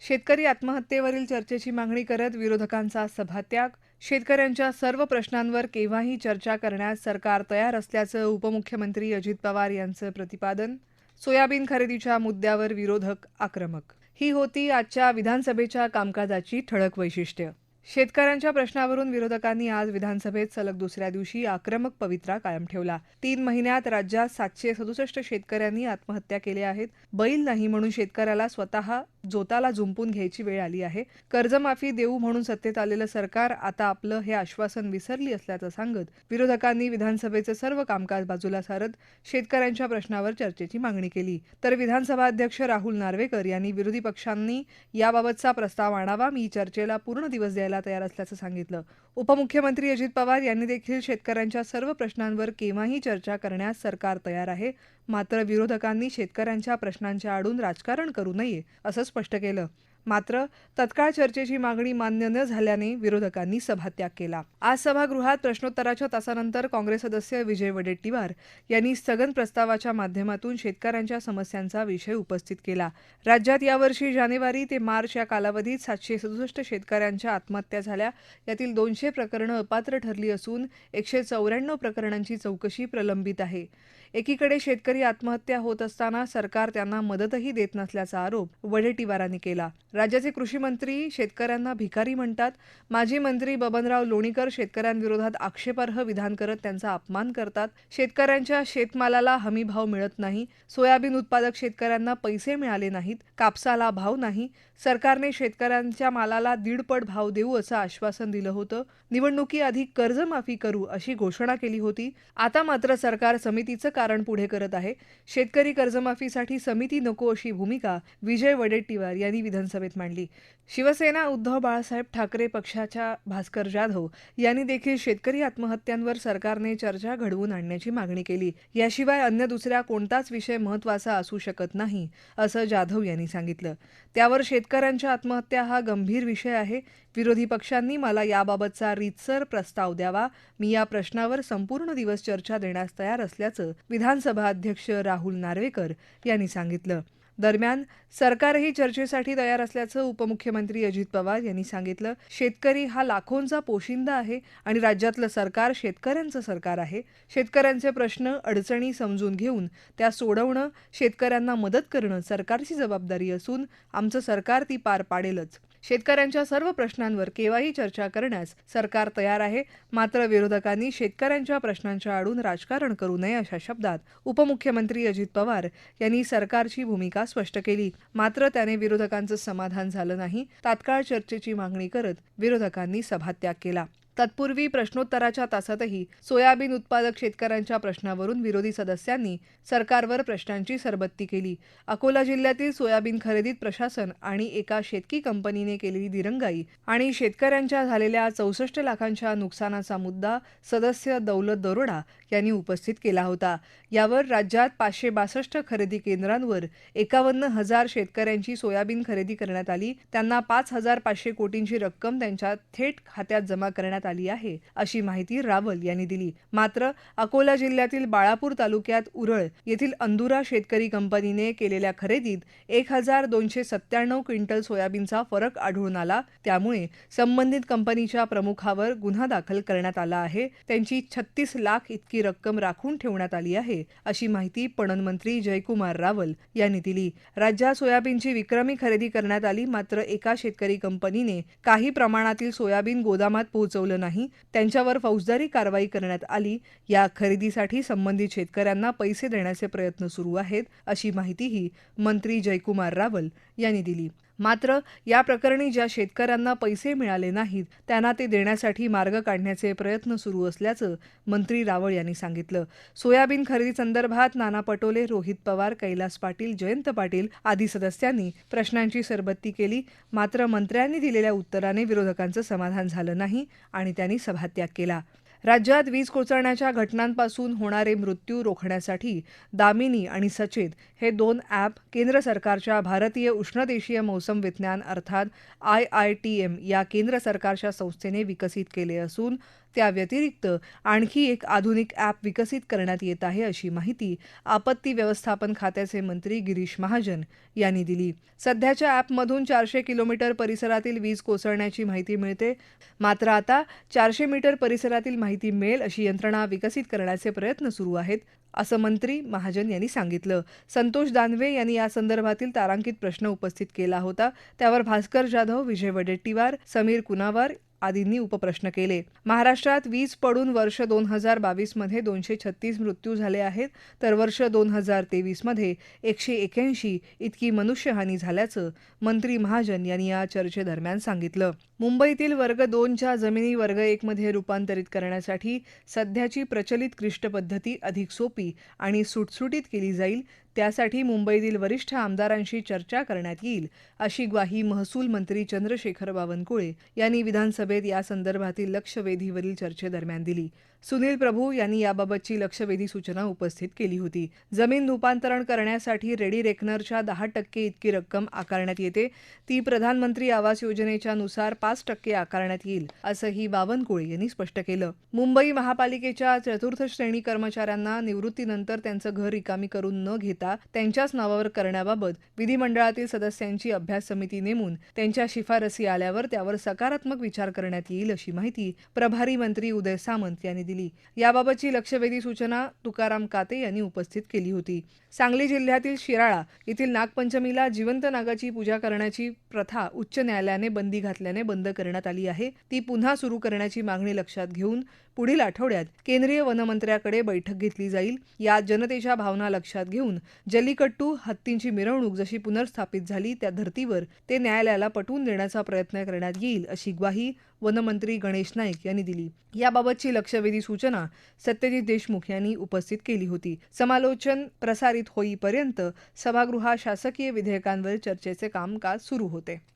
शेतकरी आत्महत्येवरील चर्चेची मागणी करत विरोधकांचा सभात्याग. शेतकऱ्यांच्या सर्व प्रश्नांवर केव्हाही चर्चा करण्यास सरकार तयार असल्याचं उपमुख्यमंत्री अजित पवार यांचं प्रतिपादन. सोयाबीन खरेदीच्या मुद्द्यावर विरोधक आक्रमक. ही होती आजच्या विधानसभेच्या कामकाजाची ठळक वैशिष्ट्य. शेतकऱ्यांच्या प्रश्नावरून विरोधकांनी आज विधानसभेत सलग दुसऱ्या दिवशी आक्रमक पवित्रा कायम ठेवला. तीन महिन्यात राज्यात सातशे सदुसष्ट शेतकऱ्यांनी आत्महत्या केल्या आहेत. बैल नाही म्हणून शेतकऱ्याला स्वतः जोताला जुंपून घ्यायची वेळ आली आहे. कर्जमाफी देऊ म्हणून सत्तेत आलेलं सरकार आता आपलं हे आश्वासन विसरली असल्याचं सांगत विरोधकांनी विधानसभेचं सर्व कामकाज बाजूला सारत शेतकऱ्यांच्या प्रश्नावर चर्चेची मागणी केली. तर विधानसभा अध्यक्ष राहुल नार्वेकर यांनी विरोधी पक्षांनी याबाबतचा प्रस्ताव आणावा मी चर्चेला पूर्ण दिवस द्यायला तयार असल्याचं सांगितलं. उपमुख्यमंत्री अजित पवार यांनी देखील शेतकऱ्यांच्या सर्व प्रश्नांवर केव्हाही चर्चा करण्यास सरकार तयार आहे. मात्र विरोधकांनी शेतकऱ्यांच्या प्रश्नांच्या आडून राजकारण करू नये असं स्पष्ट केलं. मात्र तत्काळ चर्चेची मागणी मान्य न झाल्याने विरोधकांनी सभात्याग केला. आज सभागृहात प्रश्नोत्तराच्या तासानंतर काँग्रेस सदस्य विजय वडेट्टीवार यांनी स्थगन प्रस्तावाच्या माध्यमातून शेतकऱ्यांच्या समस्यांचा विषय उपस्थित केला. राज्यात यावर्षी जानेवारी ते मार्च या कालावधीत सातशे सदुसष्ट शेतकऱ्यांच्या आत्महत्या झाल्या. यातील दोनशे प्रकरणं अपात्र ठरली असून एकशे चौऱ्याण्णव प्रकरणांची चौकशी प्रलंबित आहे. एकीकडे शेतकरी आत्महत्या होत असताना सरकार त्यांना मदतही देत नसल्याचा आरोप वडेट्टीवारांनी केला. राज्याचे कृषी मंत्री शेतकऱ्यांना भिकारी म्हणतात. माजी मंत्री बबनराव लोणीकर शेतकऱ्यांविरोधात आक्षेपार्ह विधान करत त्यांचा अपमान करतात. शेतकऱ्यांच्या शेतमालाला हमी भाव मिळत नाही. सोयाबीन उत्पादक शेतकऱ्यांना पैसे मिळाले नाहीत. कापसाला भाव नाही. सरकारने शेतकऱ्यांच्या मालाला दीडपट भाव देऊ असं आश्वासन दिलं होतं. निवडणुकीआधी कर्जमाफी करू अशी घोषणा केली होती. आता मात्र सरकार समितीचं कारण पुढे करत आहे. शेतकरी कर्जमाफीसाठी समिती नको अशी भूमिका विजय वडेट्टीवार यांनी विधानसभेत मांडली. शिवसेना उद्धव बाळासाहेब ठाकरे पक्षाच्या भास्कर जाधव यांनी देखील शेतकरी आत्महत्यांवर सरकारने चर्चा घडवून आणण्याची मागणी केली. याशिवाय अन्य दुसऱ्या कोणताच विषय महत्त्वाचा असू शकत नाही असं जाधव यांनी सांगितलं. त्यावर शेतकऱ्यांच्या आत्महत्या हा गंभीर विषय आहे. विरोधी पक्षांनी मला याबाबतचा रीतसर प्रस्ताव द्यावा. मी या प्रश्नावर संपूर्ण दिवस चर्चा देण्यास तयार असल्याचं विधानसभा अध्यक्ष राहुल नार्वेकर यांनी सांगितलं. दरम्यान सरकारही चर्चेसाठी तयार असल्याचं उपमुख्यमंत्री अजित पवार यांनी सांगितलं. शेतकरी हा लाखोंचा पोशिंदा आहे आणि राज्यातलं सरकार शेतकऱ्यांचं सरकार आहे. शेतकऱ्यांचे प्रश्न अडचणी समजून घेऊन त्या सोडवणं शेतकऱ्यांना मदत करणं सरकारची जबाबदारी असून आमचं सरकार ती पार पाडेलच. शेतकऱ्यांच्या सर्व प्रश्नांवर केव्हाही चर्चा करण्यास सरकार तयार आहे. मात्र विरोधकांनी शेतकऱ्यांच्या प्रश्नांच्या आडून राजकारण करू नये अशा शब्दात उपमुख्यमंत्री अजित पवार यांनी सरकारची भूमिका स्पष्ट केली. मात्र त्याने विरोधकांचं समाधान झालं नाही. तात्काळ चर्चेची मागणी करत विरोधकांनी सभात्याग केला. तत्पूर्वी प्रश्नोत्तराच्या तासातही सोयाबीन उत्पादक शेतकऱ्यांच्या प्रश्नावरून विरोधी सदस्यांनी सरकारवर प्रश्नांची सरबत्ती केली. अकोला जिल्ह्यातील सोयाबीन खरेदीत प्रशासन आणि एका शेतकी कंपनीने केलेली दिरंगाई आणि शेतकऱ्यांच्या झालेल्या चौसष्ट लाखांच्या नुकसानाचा मुद्दा सदस्य दौलत दरोडा यांनी उपस्थित केला होता. यावर राज्यात पाचशे बासष्ट खरेदी केंद्रांवर एकावन्न हजार शेतकऱ्यांची सोयाबीन खरेदी करण्यात आली. त्यांना पाच हजार पाचशे कोटींची रक्कम त्यांच्या थेट खात्यात जमा करण्यात आली आहे. अशी माहिती रावल यांनी दिली. मात्र अकोला जिल्ह्यातील बाळापूर तालुक्यात उरळ येथील अंदुरा शेतकरी कंपनीने केलेल्या खरेदीत एक हजार दोनशे सत्त्याण्णव क्विंटल सोयाबीनचा फरक आढळून आला. त्यामुळे संबंधित कंपनीच्या प्रमुखावर गुन्हा दाखल करण्यात आला आहे. त्यांची छत्तीस लाख इतकी रक्कम राखून ठेवण्यात आली आहे अशी माहिती पणन मंत्री जयकुमार रावल यांनी दिली. राज्यात सोयाबीनची विक्रमी खरेदी करण्यात आली मात्र एका शेतकरी कंपनीने काही प्रमाणातील सोयाबीन गोदामात पोहोचवलं नाही. त्यांच्यावर फौजदारी कारवाई करण्यात आली. या खरेदीसाठी संबंधित शेतकऱ्यांना पैसे देण्याचे प्रयत्न सुरू आहेत अशी माहितीही मंत्री जयकुमार रावल यांनी दिली. मात्र या प्रकरणी ज्या शेतकऱ्यांना पैसे मिळाले नाहीत त्यांना ते देण्यासाठी मार्ग काढण्याचे प्रयत्न सुरू असल्याचं मंत्री रावळ यांनी सांगितलं. सोयाबीन खरेदी संदर्भात नाना पटोले रोहित पवार कैलास पाटील जयंत पाटील आदी सदस्यांनी प्रश्नांची सरबत्ती केली. मात्र मंत्र्यांनी दिलेल्या उत्तराने विरोधकांचं समाधान झालं नाही आणि त्यांनी सभात्याग केला. राज्यात वीज कोसळण्याच्या घटनांपासून होणारे मृत्यू रोखण्यासाठी दामिनी आणि सचेत हे दोन ॲप केंद्र सरकारच्या भारतीय उष्णदेशीय मौसम विज्ञान अर्थात आय आय टी एम या केंद्र सरकारच्या संस्थेने विकसित केले असून त्या व्यतिरिक्त आणखी एक आधुनिक ॲप विकसित करण्यात येत आहे अशी माहिती आपत्ती व्यवस्थापन खात्याचे मंत्री गिरीश महाजन यांनी दिली. सध्याच्या ॲपमधून चारशे किलोमीटर परिसरातील वीज कोसळण्याची माहिती मिळते. मात्र आता चारशे मीटर परिसरातील माहिती मिळेल अशी यंत्रणा विकसित करण्याचे प्रयत्न सुरू आहेत असं मंत्री महाजन यांनी सांगितलं. संतोष दानवे यांनी या संदर्भातील तारांकित प्रश्न उपस्थित केला होता. त्यावर भास्कर जाधव विजय वडेट्टीवार समीर कुनावार आदींनी उपप्रश्न केले. महाराष्ट्रात वीज पडून वर्ष दोन हजार बावीसमध्ये दोनशे छत्तीस मृत्यू झाले आहेत. तर वर्ष दोन हजार तेवीसमध्ये एकशे एक्याऐंशी इतकी मनुष्यहानी झाल्याचं मंत्री महाजन यांनी या चर्चेदरम्यान सांगितलं. मुंबईतील वर्ग दोनच्या जमिनी वर्ग एकमध्ये रूपांतरित करण्यासाठी सध्याची प्रचलित क्लिष्ट पद्धती अधिक सोपी आणि सुटसुटीत केली जाईल त्यासाठी मुंबईतील वरिष्ठ आमदारांशी चर्चा करण्यात येईल अशी ग्वाही महसूल मंत्री चंद्रशेखर बावनकुळे यांनी विधानसभेत या संदर्भातील लक्षवेधीवरील चर्चेदरम्यान दिली. सुनील प्रभू यांनी याबाबतची लक्षवेधी सूचना उपस्थित केली होती. जमीन रूपांतरण करण्यासाठी रेडी रेकनरच्या दहा टक्के इतकी रक्कम आकारण्यात येते. ती प्रधानमंत्री आवास योजनेच्या नुसार पाच टक्के आकारण्यात येईल असंही बावनकुळे यांनी स्पष्ट केलं. मुंबई महापालिकेच्या चतुर्थ श्रेणी कर्मचाऱ्यांना निवृत्तीनंतर त्यांचं घर रिकामी करून न घेता त्यांच्याच नावावर करण्याबाबत विधिमंडळातील सदस्यांची अभ्यास समिती नेमून त्यांच्या शिफारसी आल्यावर त्यावर सकारात्मक विचार करण्यात येईल अशी माहिती प्रभारी मंत्री उदय सामंत यांनी दिली. याबाबतची लक्षवेधी सूचना तुकाराम काते यांनी उपस्थित केली होती. सांगली जिल्ह्यातील शिराळा येथील नागपंचमीला जिवंत नागाची पूजा करण्याची प्रथा उच्च न्यायालयाने बंदी घातल्याने बंद करण्यात आली आहे. ती पुन्हा सुरू करण्याची मागणी लक्षात घेऊन पुढील आठवड्यात केंद्रीय वनमंत्र्याकडे बैठक घेतली जाईल. यात जनतेच्या भावना लक्षात घेऊन जल्लीकट्टू हत्तींची मिरवणूक जशी पुनर्स्थापित झाली त्या धर्तीवर ते न्यायालयाला पटवून देण्याचा प्रयत्न करण्यात येईल अशी ग्वाही वनमंत्री गणेश नाईक यांनी दिली. याबाबतची लक्षवेधी सूचना सत्यजित देशमुख यांनी उपस्थित केली होती. समालोचन प्रसारित होईपर्यंत सभागृहात शासकीय विधेयकांवर चर्चेचे कामकाज सुरू होते.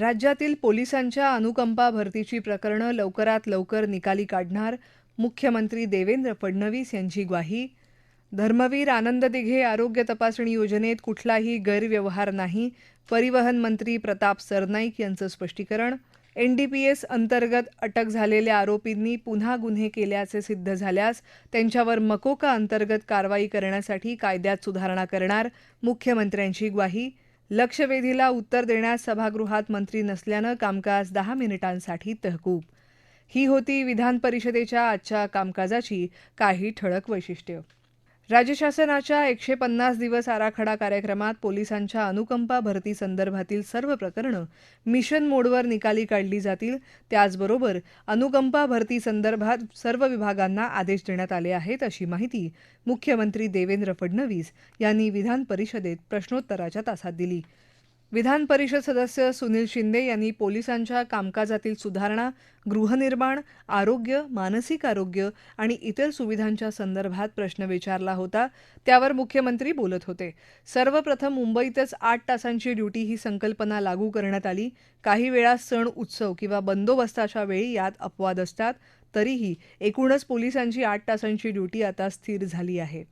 राज्यातील पोलिसांच्या अनुकंपा भरतीची प्रकरणं लवकरात लवकर निकाली काढणार मुख्यमंत्री देवेंद्र फडणवीस यांची ग्वाही. धर्मवीर आनंद दिघे आरोग्य तपासणी योजनेत कुठलाही गैरव्यवहार नाही. परिवहन मंत्री प्रताप सरनाईक यांचं स्पष्टीकरण. एनडीपीएस अंतर्गत अटक झालेल्या आरोपींनी पुन्हा गुन्हे केल्याचे सिद्ध झाल्यास त्यांच्यावर मकोका अंतर्गत कारवाई करण्यासाठी कायद्यात सुधारणा करणार मुख्यमंत्र्यांची ग्वाही. लक्षवेधीला उत्तर देण्यास सभागृहात मंत्री नसल्यानं कामकाज दहा मिनिटांसाठी तहकूब. ही होती विधान परिषदेच्या आजच्या कामकाजाची काही ठळक वैशिष्ट्य. राज्य शासनाच्या एकशे पन्नास दिवस आराखडा कार्यक्रमात पोलिसांच्या अनुकंपा भरती संदर्भातील सर्व प्रकरणं मिशन मोडवर निकाली काढली जातील. त्याचबरोबर अनुकंपा भरती संदर्भात सर्व विभागांना आदेश देण्यात आले आहेत अशी माहिती मुख्यमंत्री देवेंद्र फडणवीस यांनी विधान परिषदेत प्रश्नोत्तराच्या तासात दिली. विधान परिषद सदस्य सुनील शिंदे यांनी पोलिसांच्या कामकाजातील सुधारणा गृहनिर्माण आरोग्य मानसिक आरोग्य आणि इतर सुविधांच्या संदर्भात प्रश्न विचारला होता. त्यावर मुख्यमंत्री बोलत होते. सर्वप्रथम मुंबईतच आठ तासांची ड्युटी ही संकल्पना लागू करण्यात आली. काही वेळा सण उत्सव किंवा बंदोबस्ताच्या वेळी यात अपवाद असतात. तरीही एकूणच पोलिसांची आठ तासांची ड्युटी आता स्थिर झाली आहे.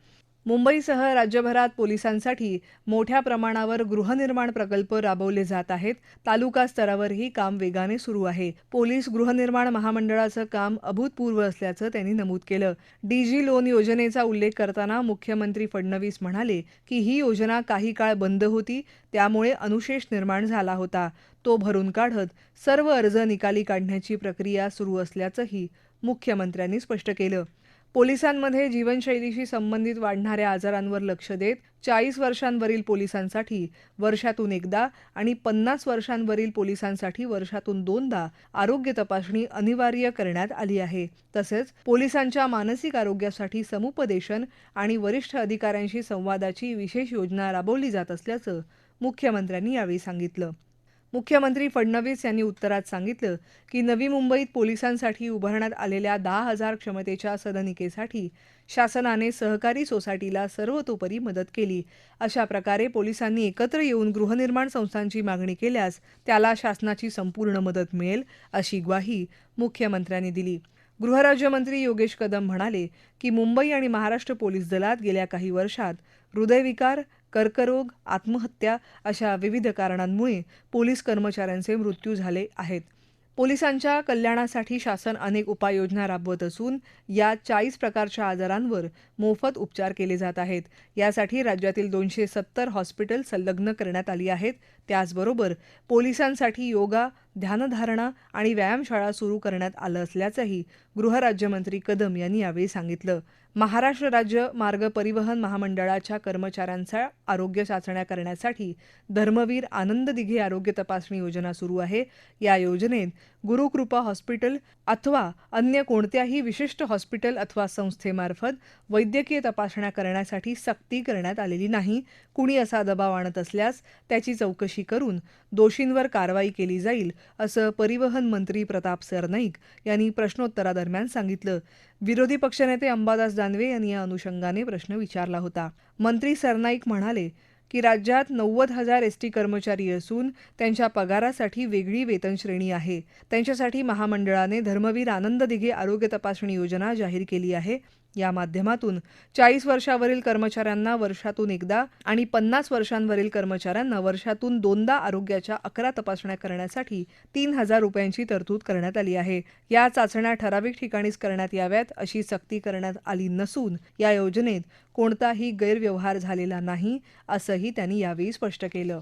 मुंबईसह राज्यभरात पोलिसांसाठी मोठ्या प्रमाणावर गृहनिर्माण प्रकल्प राबवले जात आहेत. तालुका स्तरावरही काम वेगाने सुरू आहे. पोलीस गृहनिर्माण महामंडळाचं काम अभूतपूर्व असल्याचं त्यांनी नमूद केलं. डीजी लोन योजनेचा उल्लेख करताना मुख्यमंत्री फडणवीस म्हणाले की ही योजना काही काळ बंद होती त्यामुळे अनुशेष निर्माण झाला होता. तो भरून काढत सर्व अर्ज निकाली काढण्याची प्रक्रिया सुरू असल्याचंही मुख्यमंत्र्यांनी स्पष्ट केलं. पोलिसांमध्ये जीवनशैलीशी संबंधित वाढणाऱ्या आजारांवर लक्ष देत चाळीस वर्षांवरील पोलिसांसाठी वर्षातून एकदा आणि पन्नास वर्षांवरील पोलिसांसाठी वर्षातून दोनदा आरोग्य तपासणी अनिवार्य करण्यात आली आहे. तसेच पोलिसांच्या मानसिक आरोग्यासाठी समुपदेशन आणि वरिष्ठ अधिकाऱ्यांशी संवादाची विशेष योजना राबवली जात असल्याचं मुख्यमंत्र्यांनी यावेळी सांगितलं. मुख्यमंत्री फडणवीस यांनी उत्तरात सांगितलं की नवी मुंबईत पोलिसांसाठी उभारण्यात आलेल्या दहा हजार क्षमतेच्या सदनिकेसाठी शासनाने सहकारी सोसायटीला सर्वतोपरी मदत केली. अशा प्रकारे पोलिसांनी एकत्र येऊन गृहनिर्माण संस्थांची मागणी केल्यास त्याला शासनाची संपूर्ण मदत मिळेल अशी ग्वाही मुख्यमंत्र्यांनी दिली. गृहराज्यमंत्री योगेश कदम म्हणाले की मुंबई आणि महाराष्ट्र पोलीस दलात गेल्या काही वर्षात हृदयविकार कर्करोग आत्महत्या अशा विविध कारणांमुळे पोलीस कर्मचाऱ्यांचे मृत्यू झाले आहेत. पोलिसांच्या कल्याणासाठी शासन अनेक उपाययोजना राबवत असून या चाळीस प्रकारच्या आजारांवर मोफत उपचार केले जात आहेत. यासाठी राज्यातील दोनशे सत्तर हॉस्पिटल संलग्न करण्यात आली आहेत. त्याचबरोबर पोलिसांसाठी योगा ध्यानधारणा आणि व्यायामशाळा सुरू करण्यात आलं असल्याचंही गृहराज्यमंत्री कदम यांनी यावेळी सांगितलं. महाराष्ट्र राज्य मार्ग परिवहन महामंडळाच्या कर्मचाऱ्यांचा आरोग्य चाचण्या करण्यासाठी धर्मवीर आनंद दिघे आरोग्य तपासणी योजना सुरू आहे. या योजनेत गुरुकृपा हॉस्पिटल अथवा अन्य कोणत्याही विशिष्ट हॉस्पिटल अथवा संस्थेमार्फत वैद्यकीय तपासण्या करण्यासाठी सक्ती करण्यात आलेली नाही. कुणी असा दबाव आणत असल्यास त्याची चौकशी करून दोषींवर कारवाई केली जाईल असं परिवहन मंत्री प्रताप सरनाईक यांनी प्रश्नोत्तरादरम्यान सांगितलं. विरोधी पक्षनेते अंबादास दानवे यांनी या अनुषंगाने प्रश्न विचारला होता. मंत्री सरनाईक म्हणाले की राज्यात नव्वद हजार एस टी कर्मचारी असून त्यांच्या पगारासाठी वेगळी वेतन श्रेणी आहे. त्यांच्यासाठी महामंडळाने धर्मवीर आनंद दिघे आरोग्य तपासणी योजना जाहीर केली आहे. या माध्यमातून चाळीस वर्षावरील कर्मचाऱ्यांना वर्षातून एकदा आणि पन्नास वर्षांवरील कर्मचाऱ्यांना वर्षातून दोनदा आरोग्याच्या अकरा तपासण्या करण्यासाठी तीन हजार रुपयांची तरतूद करण्यात आली आहे. या चाचण्या ठराविक ठिकाणीच करण्यात याव्यात अशी सक्ती करण्यात आली नसून या योजनेत कोणताही गैरव्यवहार झालेला नाही असंही त्यांनी यावेळी स्पष्ट केलं.